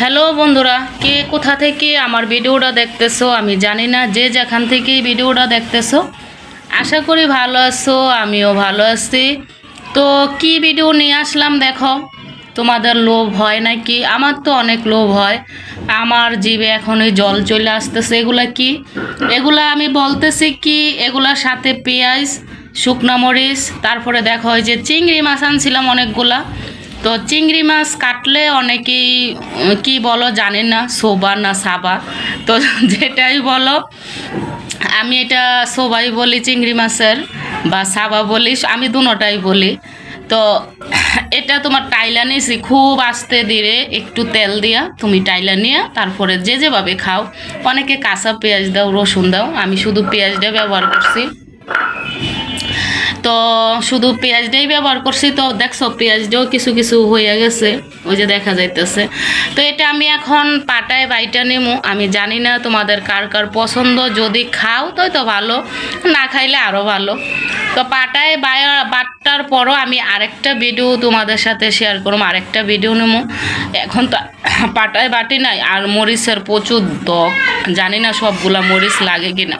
Hello বন্ধুরা, কে কোথা থেকে আমার ভিডিওটা দেখতেছো? আমি জানি না যে যেখান থেকে ভিডিওটা দেখতেছো। আশা করি ভালো আছো, আমিও ভালো আছি। তো কি ভিডিও নিয়ে আসলাম দেখো। তোমাদের লোভ হয় নাকি? আমার তো অনেক লোভ হয়। আমার জিভে এখন ওই জল চলে আসতেছে। এগুলা কি? এগুলা আমি বলতেছি কি, এগুলার সাথে পেঁয়াজ, শুকনা মরিচ, তারপরে দেখো ওই যে চিংড়ি মাছ আনছিলাম অনেকগুলা। তো চিংড়ি মাছ কাটলে অনেকেই, কি বলো জানে না সোবা না সাবা। তো যেটাই বলো, আমি এটা সবাই বলি চিংড়ি মাছের বা সাবা বলি, আমি দুটাই বলি। তো এটা তোমার টাইলা নিয়েছি, খুব আস্তে দিয়ে একটু তেল দিয়া তুমি টাইলা নিয়ে তারপরে যে যেভাবে খাও। অনেকে কাঁচা পেঁয়াজ দাও, রসুন দাও, আমি শুধু পেঁয়াজটা ব্যবহার করছি। তো শুধু পেঁয়াজটাই ব্যবহার করছি, তো দেখছ পেঁয়াজটাও কিছু কিছু হয়ে গেছে, ওই যে দেখা যাইতেছে। তো এটা আমি এখন পাটায় বাইটা নেব আমি জানি না তোমাদের কার কার পছন্দ, যদি খাও তো তো ভালো, না খাইলে আরও ভালো। তো পাটায় বায়া- বাটটার পরও আমি আরেকটা ভিডিও তোমাদের সাথে শেয়ার করব, আরেকটা ভিডিও নেব এখন তো পাটায় বাটি নাই, আর মরিচের প্রচুর দক জানি না সবগুলা মরিচ লাগে কিনা।